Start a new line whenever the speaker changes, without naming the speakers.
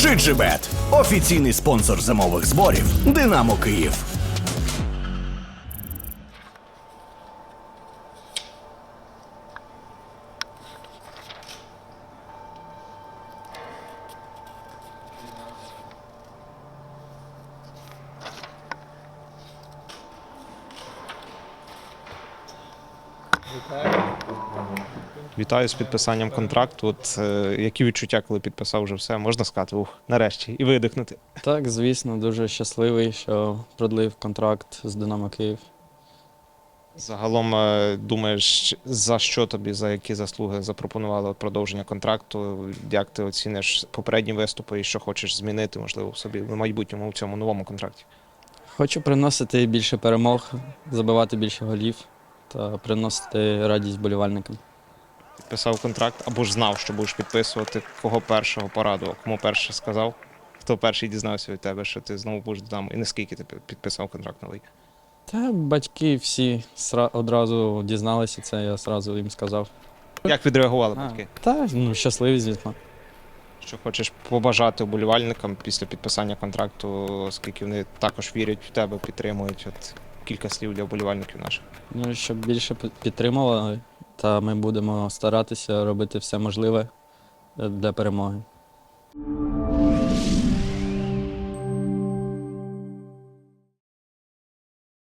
GGBet – офіційний спонсор зимових зборів Динамо Київ.
Вітаю з підписанням контракту. От е, які відчуття, коли підписав вже все, можна сказати, ух, нарешті, і видихнути.
Так, звісно, дуже щасливий, що продлив контракт з Динамо Київ.
Загалом е, думаєш, за що тобі, за які заслуги запропонували продовження контракту? Як ти оціниш попередні виступи і що хочеш змінити, можливо, в собі в майбутньому в цьому новому контракті?
Хочу приносити більше перемог, забивати більше голів та приносити радість болівальникам.
Підписав контракт або ж знав, що будеш підписувати, кого першого порадував, кому перше сказав, хто перший дізнався від тебе, що ти знову будеш Динамо, і наскільки ти підписав контракт новий?
Та батьки всі одразу дізналися це, я одразу їм сказав.
Як відреагували
А,
батьки?
Та ну, щасливі, звісно.
Що хочеш побажати вболівальникам після підписання контракту, оскільки вони також вірять в тебе, підтримують. От кілька слів для вболівальників наших.
Ну, щоб більше підтримували, та ми будемо старатися робити все можливе е, для перемоги.